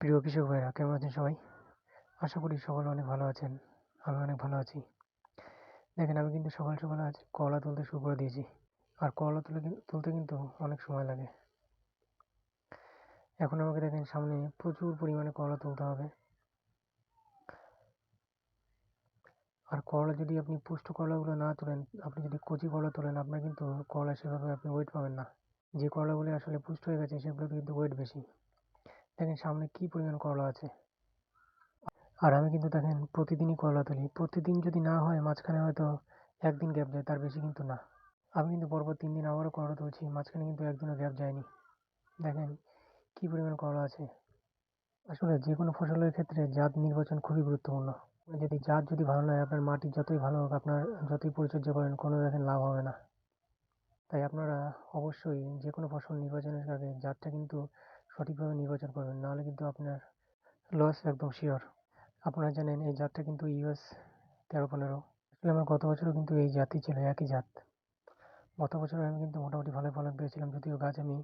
প্রিয় কৃষক ভাইরা, কেমন আছেন সবাই? আশা করি সকলে অনেক ভালো আছেন। আমি অনেক ভালো আছি। দেখেন, আমি কিন্তু সকাল সকাল আজ কলা তুলতে শুরু করে দিয়েছি। আর কলা তুলে তুলতে কিন্তু অনেক সময় লাগে। এখন আমাকে দেখেন, সামনে প্রচুর পরিমাণে কলা তুলতে হবে। আর করলা যদি আপনি পুষ্ট করলাগুলো না তোলেন, আপনি যদি কচি করলা তোলেন, আপনার কিন্তু করলা সেভাবে আপনি ওয়েট পাবেন না। যে করলাগুলো আসলে পুষ্ট হয়ে গেছে সেগুলোতে কিন্তু ওয়েট বেশি। দেখেন সামনে কি পরিমাণ করলা আছে। আর আমি কিন্তু দেখেন প্রতিদিনই করলা তুলি। প্রতিদিন যদি না হয়, মাঝখানে হয়তো একদিন গ্যাপ যায়, তার বেশি কিন্তু না। আমি কিন্তু পরপর তিন দিন আবারও করলা তুলছি, মাঝখানে কিন্তু একদিনও গ্যাপ যায়নি। দেখেন কি পরিমাণ করলা আছে। আসলে যে কোনো ফসলের ক্ষেত্রে জাত নির্বাচন খুবই গুরুত্বপূর্ণ। যদি জাত যদি ভালো নয়, আপনার মাটি যতই ভালো হোক, আপনার যতই পরিচর্যা করেন, কোনো দেখেন লাভ হবে না। তাই আপনারা অবশ্যই যে কোনো ফসল নির্বাচনের আগে জাতটা কিন্তু সঠিকভাবে নির্বাচন করবেন, নাহলে কিন্তু আপনার লস একদম শিওর আপনারা জানেন এই জাতটা কিন্তু ইউএস তেরো পনেরো। আসলে আমার গত বছরও কিন্তু এই জাতই ছিল, একই জাত। গত বছর আমি কিন্তু মোটামুটি ভালো ফলন পেয়েছিলাম, যদিও গাছ আমি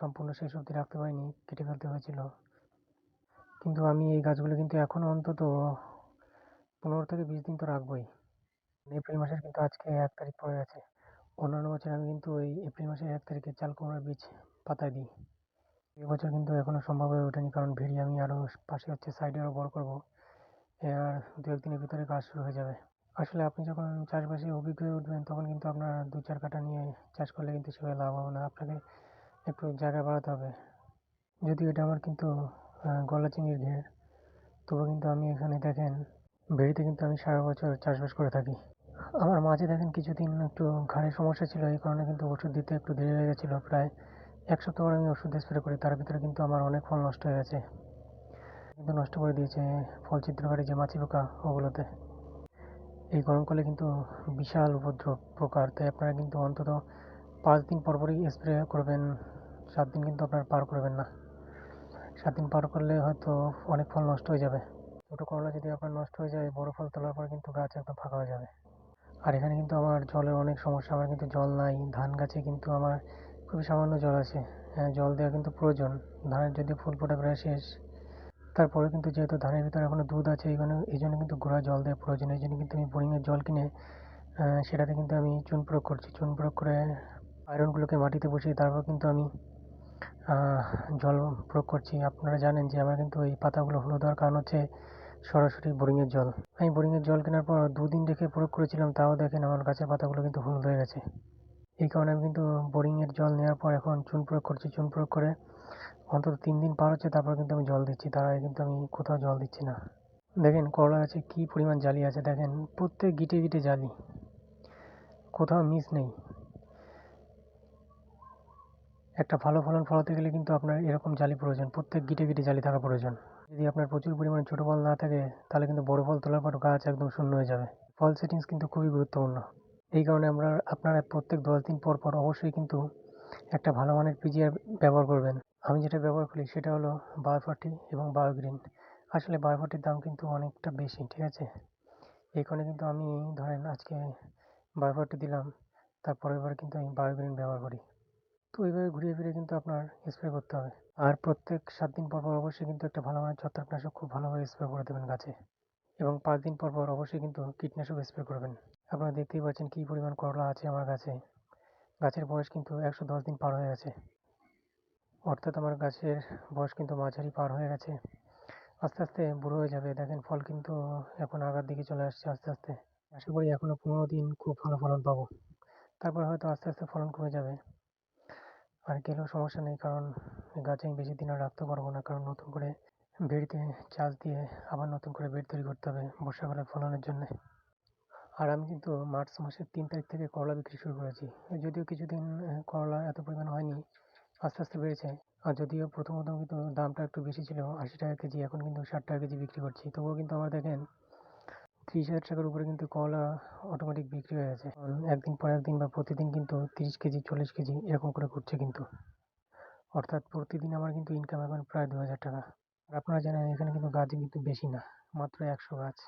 সম্পূর্ণ শেষ অবধি রাখতে পারিনি, কেটে ফেলতে হয়েছিল। কিন্তু আমি এই গাছগুলো কিন্তু এখনও অন্তত পনেরো থেকে বিশ দিন তো রাখবোই। এপ্রিল মাসের কিন্তু আজকে এক তারিখ পড়ে গেছে। অন্যান্য বছর আমি কিন্তু ওই এপ্রিল মাসের এক তারিখে চাল কুমড়ার বীজ পাতায় দিই। এবছর কিন্তু এখনও সম্ভব হয়ে ওঠেনি, কারণ ভেড়ি আমি আরও পাশে হচ্ছে সাইডে আরও বড় করব। আর দু একদিনের ভিতরে কাজ শুরু হয়ে যাবে। আসলে আপনি যখন চাষবাসে অভিজ্ঞ হয়ে উঠবেন, তখন কিন্তু আপনার দু চার কাঠা নিয়ে চাষ করলে কিন্তু সেভাবে লাভ হবে না। আপনাকে একটু জায়গা বাড়াতে হবে। যদি এটা আমার কিন্তু গলা চিংড়ির ঘের, তবু কিন্তু আমি এখানে দেখেন, ভেড়িতে কিন্তু আমি সারা বছর চাষবাস করে থাকি। আমার মাঝে দেখেন কিছুদিন একটু ঘাড়ের সমস্যা ছিল, এই কারণে কিন্তু ওষুধ দিতে একটু দেরি হয়ে গেছিল প্রায়। এক সপ্তাহ আমি ওষুধ স্প্রে করি, তার ভিতরে কিন্তু আমার অনেক ফল নষ্ট হয়ে গেছে। কিন্তু নষ্ট করে দিয়েছে ফল ছিদ্রকারী যে মাছি পোকা, ওগুলোতে। এই গরমকালে কিন্তু বিশাল উপদ্রব প্রকার তাই আপনারা কিন্তু অন্তত পাঁচ দিন পর পরই স্প্রে করবেন, সাত দিন কিন্তু আপনারা পার করবেন না। সাত দিন পার করলে হয়তো অনেক ফল নষ্ট হয়ে যাবে। ছোটো করলা যদি আপনার নষ্ট হয়ে যায়, বড় ফল তোলার পর কিন্তু গাছ একদম ফাঁকা হয়ে যাবে। আর এখানে কিন্তু আমার জলের অনেক সমস্যা, আমার কিন্তু জল নাই ধান গাছে কিন্তু আমার খুবই সামান্য জল আছে। হ্যাঁ জল দেওয়া কিন্তু প্রয়োজন। ধানের যদি ফুল ফোটা প্রায় শেষ। তারপরে কিন্তু যেহেতু ধানের ভিতরে এখনও দুধ আছে এই জন্য এই জন্য কিন্তু গোড়া জল দেওয়া প্রয়োজন। এই জন্য কিন্তু আমি বোরিংয়ের জল কিনে সেটাতে কিন্তু আমি চুন প্রয়োগ করছি। চুন প্রয়োগ করে আয়রনগুলোকে মাটিতে বসিয়ে তারপর কিন্তু আমি জল প্রয়োগ করছি। আপনারা জানেন যে আমার কিন্তু এই পাতাগুলো হলুদ হওয়ার কারণ হচ্ছে সরাসরি বোরিংয়ের জল। আমি বোরিংয়ের জল কেনার পর দুদিন রেখে প্রয়োগ করেছিলাম, তাও দেখেন আমার গাছের পাতাগুলো কিন্তু হলুদ হয়ে গেছে। এই কারণে আমি কিন্তু বোরিংয়ের জল নেওয়ার পর এখন চুন প্রয়োগ করছি, চুন প্রয়োগ করে অন্তত তিন দিন পার হচ্ছে, তারপর কিন্তু আমি জল দিচ্ছি, তার আগে কিন্তু আমি কোথাও জল দিচ্ছি না। দেখেন করলা গাছে কী পরিমাণ জালি আছে, দেখেন প্রত্যেক গিটে গিটে জালি, কোথাও মিস নেই। একটা ভালো ফলন ফলাতে গেলে কিন্তু আপনার এরকম জালি প্রয়োজন, প্রত্যেক গিটে গিটে জালি থাকা প্রয়োজন। যদি আপনার প্রচুর পরিমাণে ছোটো ফল না থাকে, তাহলে কিন্তু বড় ফল তোলার পর গাছ একদম শূন্য হয়ে যাবে। ফল সেটিংস কিন্তু খুবই গুরুত্বপূর্ণ। এই কারণে আমরা আপনারা প্রত্যেক দশ দিন পর পর অবশ্যই কিন্তু একটা ভালো মানের পিজিআর ব্যবহার করবেন। আমি যেটা ব্যবহার করি সেটা হলো বায়োফার্টি এবং বায়োগ্রিন। আসলে বায়োফার্টির দাম কিন্তু অনেকটা বেশি, ঠিক আছে? এই কারণে কিন্তু আমি ধরেন আজকে বায়োফার্টি দিলাম, তারপরের বার কিন্তু আমি বায়োগ্রিন ব্যবহার করি। তো এইভাবে ঘুরিয়ে ফিরে কিন্তু আপনার স্প্রে করতে হবে। আর প্রত্যেক সাত দিন পর পর অবশ্যই কিন্তু একটা ভালো মানের ছত্রাকনাশক খুব ভালোভাবে স্প্রে করে দেবেন গাছে। এবং পাঁচ দিন পর পর অবশ্যই কিন্তু কীটনাশক স্প্রে করবেন। আপনারা দেখতেই পাচ্ছেন কী পরিমাণ করলা আছে আমার গাছে। গাছের বয়স কিন্তু একশো দশ দিন পার হয়ে গেছে। অর্থাৎ আমার গাছের বয়স কিন্তু মাঝারি পার হয়ে গেছে। আস্তে আস্তে বুড়ো হয়ে যাবে। দেখেন ফল কিন্তু এখন আগার দিকে চলে আসছে আস্তে আস্তে। আশা করি এখনও পনেরো দিন খুব ভালো ফলন পাবো। তারপর হয়তো আস্তে আস্তে ফলন কমে যাবে। আর গেলেও সমস্যা নেই, কারণ গাছে আমি বেশি দিন আর রাখতে পারব না। কারণ নতুন করে বেড়িতে চাষ দিয়ে আবার নতুন করে বেড তৈরি করতে হবে বর্ষাকালে ফলনের জন্যে। আর আমি কিন্তু মার্চ মাসের তিন তারিখ থেকে করলা বিক্রি শুরু করেছি। যদিও কিছুদিন করলা এত পরিমাণ হয়নি, আস্তে আস্তে বেড়েছে। আর যদিও প্রথম প্রথম কিন্তু দামটা একটু বেশি ছিল, আশি টাকা কেজি, এখন কিন্তু ষাট টাকা কেজি বিক্রি করছি। তবুও কিন্তু আমার দেখেন, ত্রিশ হাজার টাকার উপরে কিন্তু করলা অটোমেটিক বিক্রি হয়ে গেছে। একদিন পর একদিন বা প্রতিদিন কিন্তু তিরিশ কেজি, চল্লিশ কেজি এরকম করে ঘুরছে কিন্তু। অর্থাৎ প্রতিদিন আমার কিন্তু ইনকাম এখন প্রায় দু হাজার টাকা। আর আপনারা জানেন, এখানে কিন্তু গাছ কিন্তু বেশি না, মাত্র একশো গাছ।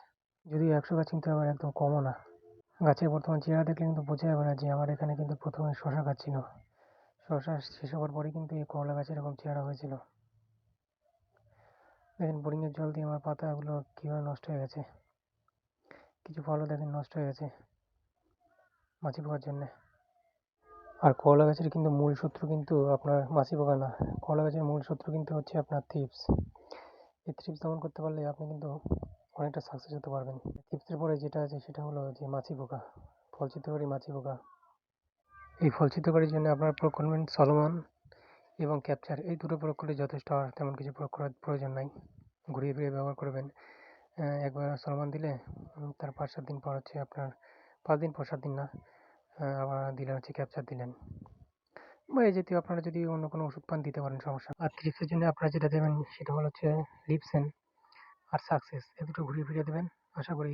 যদিও একশো গাছ কিন্তু আবার একদম কমও না। গাছের বর্তমান চেহারা দেখলে কিন্তু বোঝা যাবে না যে আমার এখানে কিন্তু প্রথমে শশা গাছ ছিল। শশা শেষ হওয়ার পরে কিন্তু এই করলা গাছের এরকম চেহারা হয়েছিল। দেখেন, বোরিংয়ের জল দিয়ে আমার পাতাগুলো কীভাবে নষ্ট হয়ে গেছে। কিছু ফলও দেখেন নষ্ট হয়ে গেছে মাছি পোকার জন্যে। আর করলা গাছের কিন্তু মূল শত্রু কিন্তু আপনার মাছি পোকা না। করলা গাছের মূল শত্রু কিন্তু হচ্ছে আপনার থ্রিপস এই থ্রিপস দমন করতে পারলে আপনি কিন্তু অনেকটা সাকসেস হতে পারবেন। থ্রিপসের পরে যেটা আছে সেটা হলো যে মাছি পোকা ফল ছিদ্রকারী মাছি পোকা এই ফল ছিদ্রকারীর জন্য আপনার প্রয়োগ করবেন সলোমন এবং ক্যাপচার এই দুটো প্রয়োগ করলে যথেষ্ট আর তেমন কিছু প্রয়োগ করার প্রয়োজন নাই। ঘুরিয়ে ফিরিয়ে ব্যবহার করবেন। একবার সলমান দিলে তার পাঁচ সাত দিন পর হচ্ছে আপনার, পাঁচ দিন পর সাত দিন না আবার দিলে হচ্ছে ক্যাপচার দিলেন। বা এই জাতীয় আপনারা যদি অন্য কোনো ওষুধ পান, দিতে পারেন, সমস্যা আর থ্রিপসের জন্য আপনারা যেটা দেবেন, সেটা হলো হচ্ছে লিপসেন আর সাকসেস এ দুটো ঘুরিয়ে ফিরিয়ে দেবেন, আশা করি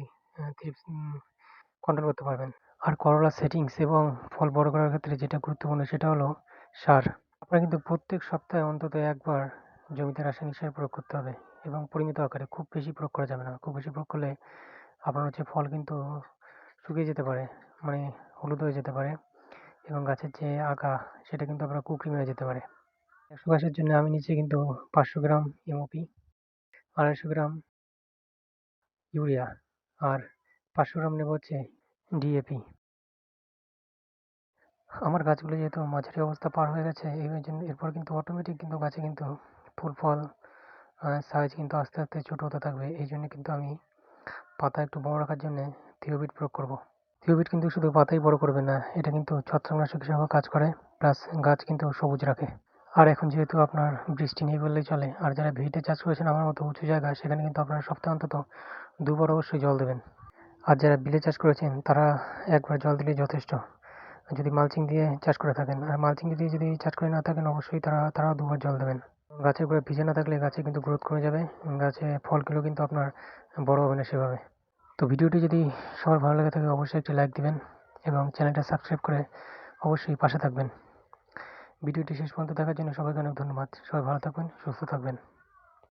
কন্ট্রোল করতে পারবেন। আর করলা সেটিংস এবং ফল বড় করার ক্ষেত্রে যেটা গুরুত্বপূর্ণ সেটা হলো সার। আপনারা কিন্তু প্রত্যেক সপ্তাহে অন্তত একবার জমিতে রাসায়নিক সার প্রয়োগ করতে হবে এবং পরিমিত আকারে খুব বেশি প্রয়োগ করা যাবে না। খুব বেশি প্রয়োগ করলে আপনার হচ্ছে ফল কিন্তু শুকিয়ে যেতে পারে মানে হলুদ হয়ে যেতে পারে এবং গাছের যে আগা সেটা কিন্তু আপনার কুকরি মেরে যেতে পারে। একশো গাছের জন্য আমি নিচে কিন্তু পাঁচশো গ্রাম এমওপি আড়াইশো গ্রাম ইউরিয়া আর পাঁচশো গ্রাম নেব হচ্ছে ডিএপি আমার গাছগুলো যেহেতু মাঝারি অবস্থা পার হয়ে গেছে, এই জন্য এরপর কিন্তু অটোমেটিক কিন্তু গাছে কিন্তু ফুল ফল সাইজ কিন্তু আস্তে আস্তে ছোটো হতে থাকবে। এই জন্য কিন্তু আমি পাতা একটু বড় রাখার জন্য থিওবিট প্রয়োগ করব। থিওবিট কিন্তু শুধু পাতাই বড় করবে না, এটা কিন্তু ছত্রাকনাশক হিসেবেও কাজ করে প্লাস গাছ কিন্তু সবুজ রাখে। আর এখন যেহেতু আপনার বৃষ্টি নেই বললেই চলে, আর যারা ভিটে চাষ করেছেন আমার মতো উঁচু জায়গা সেখানে কিন্তু আপনারা সপ্তাহে অন্তত দুবার অবশ্যই জল দেবেন। আর যারা বিলে চাষ করেছেন, তারা একবার জল দিলেই যথেষ্ট। যদি মালচিং দিয়ে চাষ করে থাকেন, আর মালচিং দিয়ে যদি চাষ করে না থাকেন, অবশ্যই তারা, তারাও দুবার জল দেবেন। গাছের গোড়ায় ভিজে না থাকলে গাছে কিন্তু গ্রোথ কমে যাবে, গাছে ফলগুলো কিন্তু আপনার বড় হবে না সেভাবে। তো ভিডিওটি যদি সবার ভালো লেগে থাকে, অবশ্যই একটি লাইক দিবেন এবং চ্যানেলটা সাবস্ক্রাইব করে অবশ্যই পাশে থাকবেন। ভিডিওটি শেষ পর্যন্ত দেখার জন্য সবাইকে অনেক ধন্যবাদ। সবাই ভালো থাকবেন সুস্থ থাকবেন।